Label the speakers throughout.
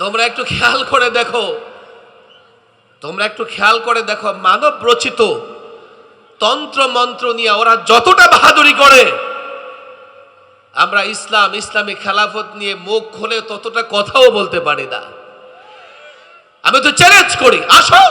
Speaker 1: তোমরা একটু খেয়াল করে দেখো। তোমরা একটু খেয়াল করে দেখো, মানব রচিত তন্ত্র মন্ত্র নিয়ে ওরা যতটা বাহাদুরি করে, আমরা ইসলাম, ইসলামী খেলাফত নিয়ে মুখ খুলে ততটা কথাও বলতে পারি না। আমি তো চ্যালেঞ্জ করি, আসো।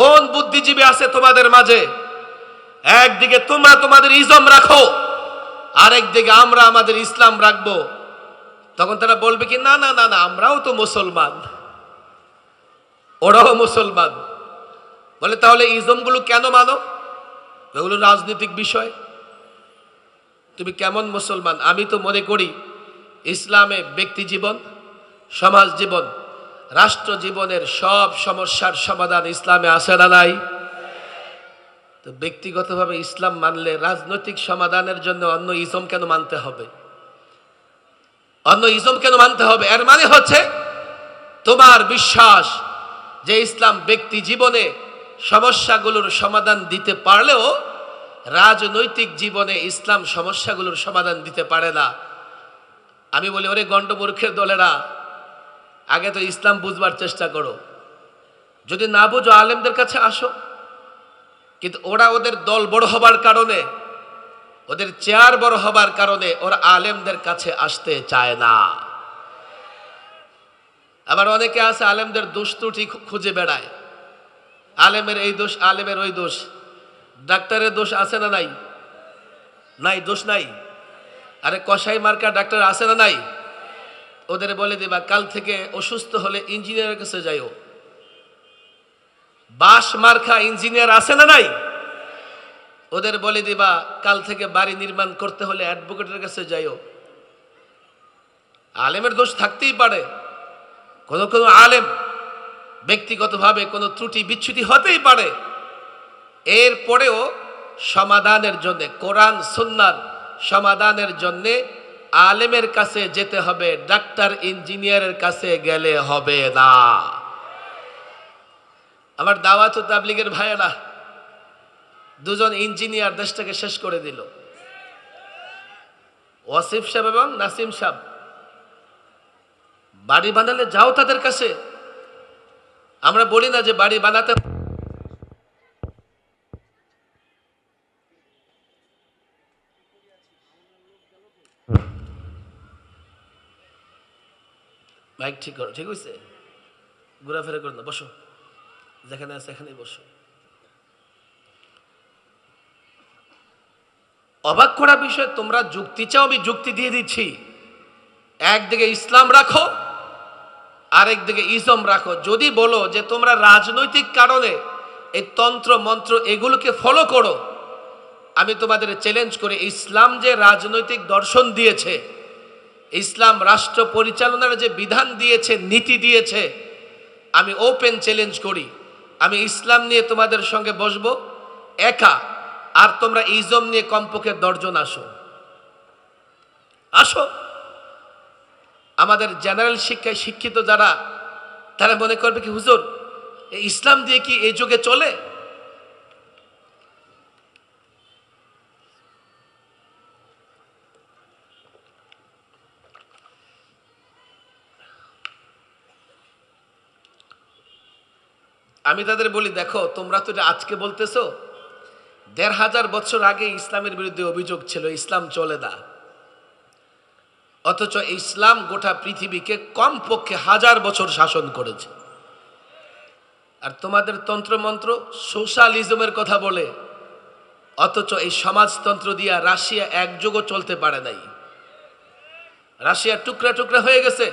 Speaker 1: কোন বুদ্ধিজীবী আছে তোমাদের মাঝে? একদিকে তোমরা তোমাদের ইজম রাখো, আরেকদিকে আমরা আমাদের ইসলাম রাখব। তখন তারা বলবে কি, না না না না, আমরাও তো মুসলমান। ওরাও মুসলমান। বলে, তাহলে ইজমগুলো কেন মানো? এগুলো রাজনৈতিক বিষয়। তুমি কেমন মুসলমান? আমি তো মনে করি, ইসলামে ব্যক্তি জীবন, সমাজ জীবন, রাষ্ট্র জীবনের সব সমস্যার সমাধান ইসলামে আসে না নাই? তো ব্যক্তিগতভাবে ইসলাম মানলে রাজনৈতিক সমাধানের জন্য অন্য ইজম কেন মানতে হবে? অন্য ইজম কেন মানতে হবে? এর মানে হচ্ছে তোমার বিশ্বাস যে ইসলাম ব্যক্তি জীবনে সমস্যাগুলোর সমাধান দিতে পারলেও রাজনৈতিক জীবনে ইসলাম সমস্যাগুলোর সমাধান দিতে পারে না। আমি বলি, ওরে গণ্ডমূর্খের দলেরা, আগে তো ইসলাম বুঝবার চেষ্টা করো। যদি না বুঝো, আলেমদের কাছে আসো। কিন্তু ওরা ওদের দল বড় হবার কারণে ওদের চেয়ার বড় হবার কারণে ওরা আলেমদের কাছে আসতে চায় না। আবার অনেকে আছে আলেমদের দোষ ত্রুটি খুঁজে বেড়ায়। আলেমের এই দোষ, আলেমের ওই দোষ। ডাক্তারের দোষ আছে না নাই? নাই, দোষ নাই? আরে কসাই মার্কা ডাক্তার আছে না নাই? ওদের বলে দিবা, কাল থেকে অসুস্থ হলে ইঞ্জিনিয়ারের কাছে যাইও। বাস মার্কা ইঞ্জিনিয়ার আছে না নাই? ওদের বলে দিবা, কাল থেকে বাড়ি নির্মাণ করতে হলে অ্যাডভোকেটের কাছে যাইও। আলেমের দোষ থাকতেই পারে। কোনো কোনো আলেম ব্যক্তিগতভাবে কোনো ত্রুটি বিচ্ছুতি হতেই পারে। এরপরেও সমাধানের জন্যে, কোরআন, সুন্নার সমাধানের জন্যে আলেমের কাছে যেতে হবে, ডাক্তার, ইঞ্জিনিয়ারের কাছে গেলে হবে না। আমার দাওয়াত তাবলিগের ভাইয়েরা দুজন ইঞ্জিনিয়ার দেশটাকে শেষ করে দিল। ওয়াসিফ সাহেব এবং নাসিম সাহেব। বাড়ি বানালে যাও তাদের কাছে। আমরা বলি না যে বাড়ি বানাতে ঠিক করো, ঠিক হয়েছে ঘোরাফেরা করো না, বসো। যেখানে আছে এখানেই বসো। অবাক করা বিষয়, তোমরা যুক্তি চাও, আমি যুক্তি দিয়ে দিচ্ছি। একদিকে ইসলাম রাখো, আরেকদিকে ইজম রাখো। যদি বলো যে তোমরা রাজনৈতিক কারণে এই তন্ত্র, মন্ত্র এগুলোকে ফলো করো, আমি তোমাদের চ্যালেঞ্জ করি, ইসলাম যে রাজনৈতিক দর্শন দিয়েছে, ইসলাম রাষ্ট্র পরিচালনার যে বিধান দিয়েছে, নীতি দিয়েছে, আমি ওপেন চ্যালেঞ্জ করি। আমি ইসলাম নিয়ে তোমাদের সঙ্গে বসবো, একা। আর তোমরা ইজম নিয়ে কমপক্ষে দর্জন আসো। আসো। আমাদের জেনারেল শিক্ষায় শিক্ষিত যারা, তারা মনে করবে কি, হুজুর ইসলাম দিয়ে কি এই যুগে চলে? আমি তাদের বলি, দেখো, তোমরা তো আজকে বলতেছো দেড় হাজার বছর আগে ইসলামের বিরুদ্ধে অভিযোগ ছিল, ইসলাম চলে না। অথচ ইসলাম গোটা পৃথিবীকে কমপক্ষে হাজার বছর শাসন করেছে। আর তোমাদের তন্ত্রমন্ত্র সোশ্যালিজমের কথা বলে, অথচ এই সমাজতন্ত্র দিয়া রাশিয়া একযোগও চলতে পারে নাই। রাশিয়া টুকরা টুকরা হয়ে গেছে।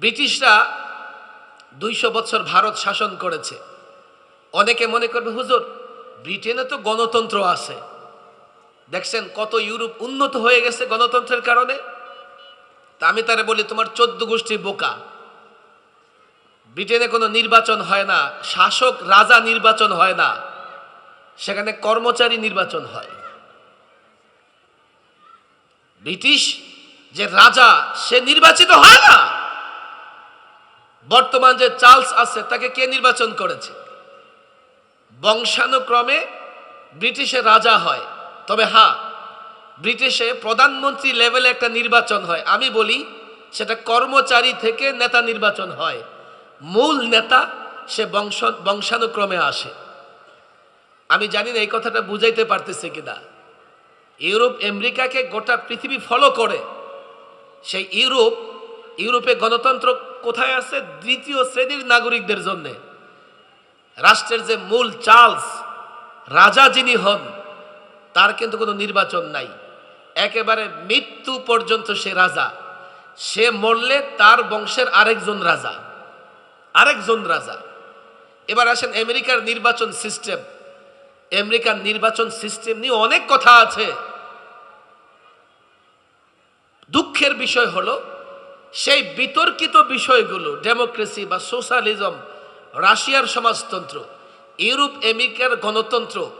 Speaker 1: ব্রিটিশরা দুইশো বছর ভারত শাসন করেছে। অনেকে মনে করবে, হুজুর, ব্রিটেনে তো গণতন্ত্র আছে। দেখছেন কত ইউরোপ উন্নত হয়ে গেছে গণতন্ত্রের কারণে? তা আমি তারে বলি, তোমার চোদ্দ গোষ্ঠী বোকা। ব্রিটেনে কোনো নির্বাচন হয় না, শাসক রাজা নির্বাচন হয় না, সেখানে কর্মচারী নির্বাচন হয়। ব্রিটিশ যে রাজা, সে নির্বাচিত হয় না। বর্তমান যে চার্লস আছে, তাকে কে নির্বাচন করেছে? বংশানুক্রমে ব্রিটিশের রাজা হয়। তবে হ্যাঁ ব্রিটিশে প্রধানমন্ত্রী লেভেলে একটা নির্বাচন হয়। আমি বলি, সেটা কর্মচারী থেকে নেতা নির্বাচন হয়। মূল নেতা, সে বংশ, বংশানুক্রমে আসে। আমি জানি না এই কথাটা বুঝাইতে পারতেছে কিনা ইউরোপ, আমেরিকাকে গোটা পৃথিবী ফলো করে। সেই ইউরোপ, ইউরোপে গণতন্ত্র কোথায় আছে? দ্বিতীয় শ্রেণির নাগরিকদের জন্যে। রাষ্ট্রের যে মূল চার্লস, রাজা যিনি হন, তার কিন্তু কোনো নির্বাচন নাই। একেবারে মৃত্যু পর্যন্ত সে রাজা। সে মরলে তার বংশের আরেকজন রাজা। আরেকজন রাজা। এবার আসেন আমেরিকার নির্বাচন সিস্টেম। আমেরিকার নির্বাচন সিস্টেম নিয়ে অনেক কথা আছে। দুঃখের বিষয় হলো, সেই বিতর্কিত বিষয়গুলো, ডেমোক্রেসি বা সোশ্যালিজম রাশিয়ার সমাজতন্ত্র, ইউরোপ আমেরিকার গণতন্ত্র,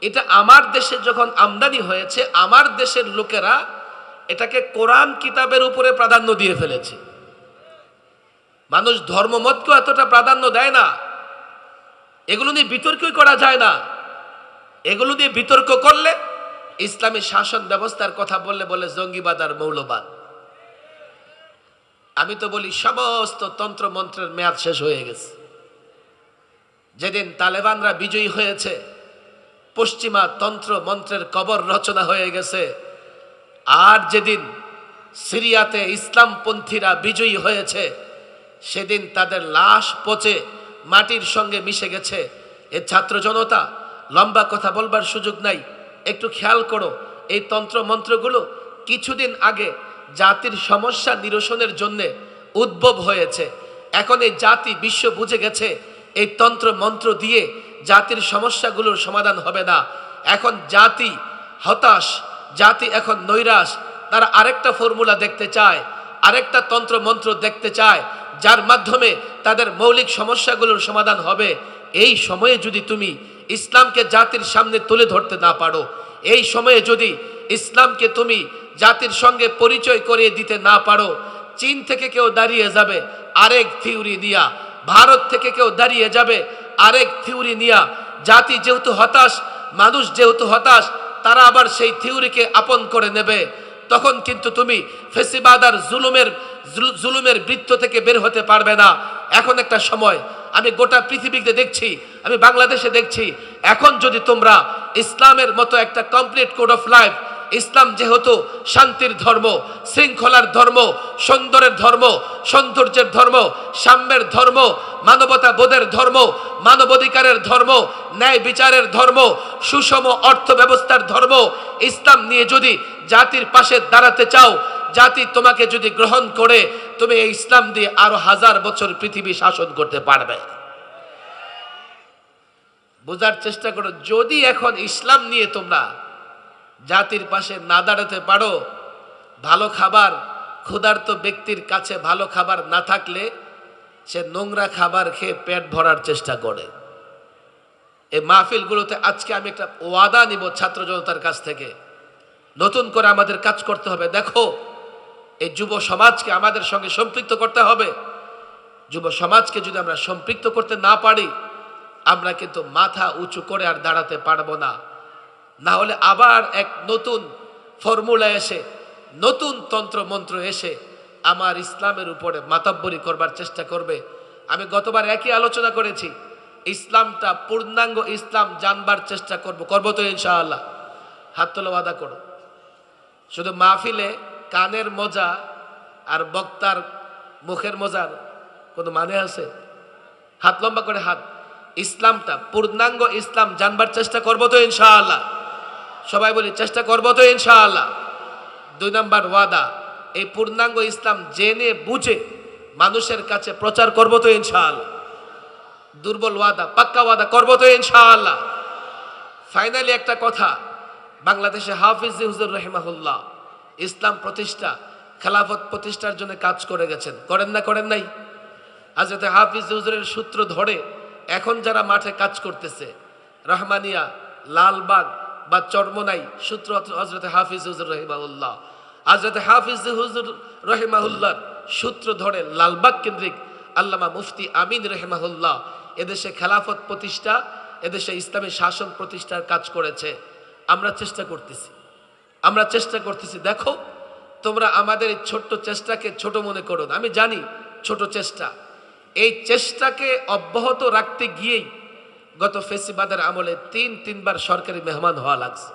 Speaker 1: এটা আমার দেশে যখন আমদানি হয়েছে, আমার দেশের লোকেরা এটাকে কোরআন কিতাবের উপরে প্রাধান্য দিয়ে ফেলেছে। মানুষ ধর্মমতকে এতটা প্রাধান্য দেয় না। এগুলো নিয়ে বিতর্কই করা যায় না। এগুলো নিয়ে বিতর্ক করলে ইসলামী শাসন ব্যবস্থার কথা বললে বলে জঙ্গিবাদ আর মৌলবাদ। আমি তো বলি, সমস্ত তন্ত্র মন্ত্রের মেয়াদ শেষ হয়ে গেছে। যেদিন তালেবানরা বিজয়ী হয়েছে, পশ্চিমা তন্ত্র মন্ত্রের কবর রচনা হয়ে গেছে, আর যেদিন সিরিয়াতে ইসলামপন্থীরা বিজয়ী হয়েছে, সেদিন তাদের লাশ পচে মাটির সঙ্গে মিশে গেছে। এ ছাত্র জনতা, লম্বা কথা বলবার সুযোগ নাই। একটু খেয়াল করো, এই তন্ত্র মন্ত্রগুলো কিছুদিন আগে জাতির সমস্যা নিরসনের জন্যে উদ্ভব হয়েছে। এখন এই জাতি বিশ্ব বুঝে গেছে এই তন্ত্র মন্ত্র দিয়ে জাতির সমস্যাগুলোর সমাধান হবে না। এখন জাতি হতাশ, জাতি এখন নৈরাশ। তারা আরেকটা ফর্মুলা দেখতে চায়, আরেকটা তন্ত্র মন্ত্র দেখতে চায়, যার মাধ্যমে তাদের মৌলিক সমস্যাগুলোর সমাধান হবে। এই সময়ে যদি তুমি ইসলামকে জাতির সামনে তুলে ধরতে না পারো, এই সময়ে যদি ইসলামকে তুমি জাতির সঙ্গে পরিচয় করিয়ে দিতে না পারো, চীন থেকে কেউ দাঁড়িয়ে যাবে আরেক থিওরি নিয়া। ভারত থেকে কেউ দাঁড়িয়ে যাবে আরেক থিওরি নিয়া। জাতি যেহেতু হতাশ, মানুষ যেহেতু হতাশ, তারা আবার সেই থিওরিকে আপন করে নেবে। তখন কিন্তু তুমি ফেসিবাদ আর জুলুমের জুলুমের বৃত্ত থেকে বের হতে পারবে না। এখন একটা সময়, আমি গোটা পৃথিবীতে দেখছি, আমি বাংলাদেশে দেখছি। এখন যদি তোমরা ইসলামের মতো একটা complete code of life Islam যেহেতু শান্তির ধর্ম, শৃঙ্খলার ধর্ম, সুন্দরের ধর্ম, সৌন্দর্যের ধর্ম, সাম্যের ধর্ম, মানবতা বোধের ধর্ম, মানবাধিকারের ধর্ম, ন্যায় বিচারের ধর্ম, সুষম অর্থ ব্যবস্থার ধর্ম, ইসলাম নিয়ে যদি জাতির পাশে দাঁড়াতে চাও, জাতি তোমাকে যদি গ্রহণ করে, তুমি এই ইসলাম দিয়ে আরও হাজার বছর পৃথিবী শাসন করতে পারবে। বোঝার চেষ্টা করো, যদি এখন ইসলাম নিয়ে তোমরা জাতির পাশে না দাঁড়াতে পারো। ভালো খাবার, ক্ষুধার্ত ব্যক্তির কাছে ভালো খাবার না থাকলে সে নোংরা খাবার খেয়ে পেট ভরার চেষ্টা করে। এই মাহফিলগুলোতে আজকে আমি একটা ওয়াদা নিব ছাত্র জনতার কাছ থেকে। নতুন করে আমাদের কাজ করতে হবে। দেখো, এই যুব সমাজকে আমাদের সঙ্গে সম্পৃক্ত করতে হবে। যুব সমাজকে যদি আমরা সম্পৃক্ত করতে না পারি, আমরা কিন্তু মাথা উঁচু করে আর দাঁড়াতে পারব না। না হলে আবার এক নতুন ফর্মুলা এসে, নতুন তন্ত্র মন্ত্র এসে আমার ইসলামের উপরে মাতাব্বরি করবার চেষ্টা করবে। আমি গতবার একই আলোচনা করেছি, ইসলামটা পূর্ণাঙ্গ ইসলাম জানবার চেষ্টা করব। করব তো ইনশাআল্লাহ। হাত তোলা ওয়াদা করো। শুধু মাহফিলে কানের মজা আর বক্তার মুখের মজার কোনো মানে আছে? হাত লম্বা করে হাত। ইসলামটা পূর্ণাঙ্গ ইসলাম জানবার চেষ্টা করব তো ইনশাআল্লাহ। সবাই বলি, চেষ্টা করব তো ইনশাআল্লাহ। দুই নাম্বার ওয়াদা, এই পূর্ণাঙ্গ ইসলাম জেনে বুঝে মানুষের কাছে প্রচার করব তো ইনশাআল্লাহ। দুর্বল ওয়াদা, পাক্কা ওয়াদা করব তো ইনশাআল্লাহ। ফাইনালি একটা কথা, বাংলাদেশে হাফিজ হুজুর রহিমাহুল্লাহ ইসলাম প্রতিষ্ঠা, খেলাফত প্রতিষ্ঠার জন্য কাজ করে গেছেন। করেন না, করেন নাই? হাজরতে হাফিজ হুজুরের সূত্র ধরে এখন যারা মাঠে কাজ করতেছে, রহমানিয়া, লালবাগ বা চর্ম নাই। সূত্র হজরতে হাফিজ হুজুর রহিমাউল্লাহ হজরতে হাফিজ হুজুর রহিমাহুল্লাহর সূত্র ধরে লালবাগ কেন্দ্রিক আল্লামা মুফতি আমিন রহিমাহুল্লাহ এদেশে খেলাফত প্রতিষ্ঠা, এদেশে ইসলামী শাসন প্রতিষ্ঠার কাজ করেছে। আমরা চেষ্টা করতেছি। আমরা চেষ্টা করতেছি, দেখো, তোমরা আমাদের এই ছোট্ট চেষ্টাকে ছোট মনে করো আমি জানি ছোট চেষ্টা। এই চেষ্টাকে অব্যাহত রাখতে গিয়েই গত ফেসিবাদের আমলে তিন, তিনবার সরকারি মেহমান হওয়া লাগছে।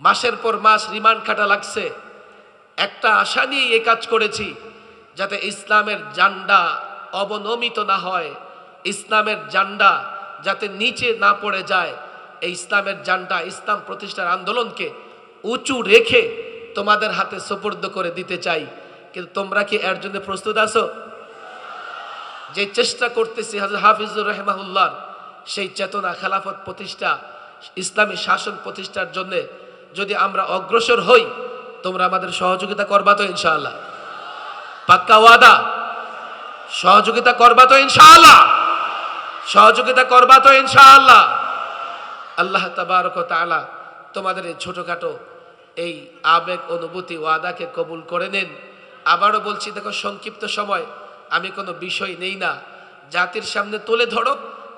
Speaker 1: মাসের পর মাস রিমান্ড খাটা লাগছে। একটা আশা নিয়েই এ কাজ করেছি যাতে ইসলামের জান্ডা অবনমিত না হয়। ইসলামের জান্ডা যাতে নিচে না পড়ে যায়। এই ইসলামের জান্ডা, ইসলাম প্রতিষ্ঠার আন্দোলনকে উঁচু রেখে তোমাদের হাতে সোপর্দ করে দিতে চাই। কিন্তু তোমরা কি এর জন্য প্রস্তুত আছো? যে চেষ্টা করতেছি হাজর হাফিজুর রহমাহুল্লার সেই চেতনা, খেলাফত প্রতিষ্ঠা, ইসলামী শাসন প্রতিষ্ঠার জন্য যদি আমরা অগ্রসর হই, তোমরা আমাদের সহযোগিতা করবা তো ইনশাআল্লাহ। পাক্কা ওয়াদা? সহযোগিতা করবা তো ইনশাআল্লাহ। সহযোগিতা করবা তো ইনশাআল্লাহ। আল্লাহ তাবারক তাআলা তোমাদের এই ছোটোখাটো এই আবেগ, অনুভূতি, ওয়াদাকে কবুল করে নেন। আবারও বলছি, দেখো সংক্ষিপ্ত সময়। আমি কোনো বিষয় নেই না। জাতির সামনে তুলে ধরো।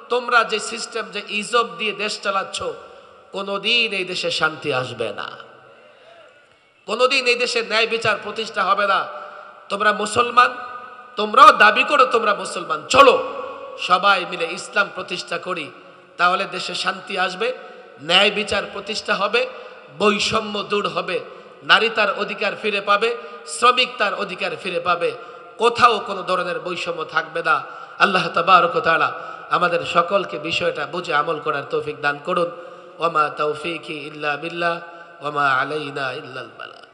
Speaker 1: তোমরা যে সিস্টেম যে ইজব দিয়ে দেশ চালাচ্ছ, কোনোদিন এই দেশে শান্তি আসবে না। কোনোদিন এই দেশে ন্যায় বিচার প্রতিষ্ঠা হবে না। তোমরা মুসলমান, তোমরাও দাবি করো তোমরা মুসলমান। চলো, সবাই মিলে ইসলাম প্রতিষ্ঠা করি। তাহলে দেশে শান্তি আসবে, ন্যায় বিচার প্রতিষ্ঠা হবে, বৈষম্য দূর হবে। নারী তার অধিকার ফিরে পাবে, শ্রমিক তার অধিকার ফিরে পাবে। কোথাও কোনো ধরনের বৈষম্য থাকবে না। আল্লাহ তাবারক তাআলা আমাদের সকলকে বিষয়টা বুঝে আমল করার তৌফিক দান করুন। ওমা তৌফিক ইল্লা বিল্লাহ ওমা আলাইনা ইল্লাল বালা।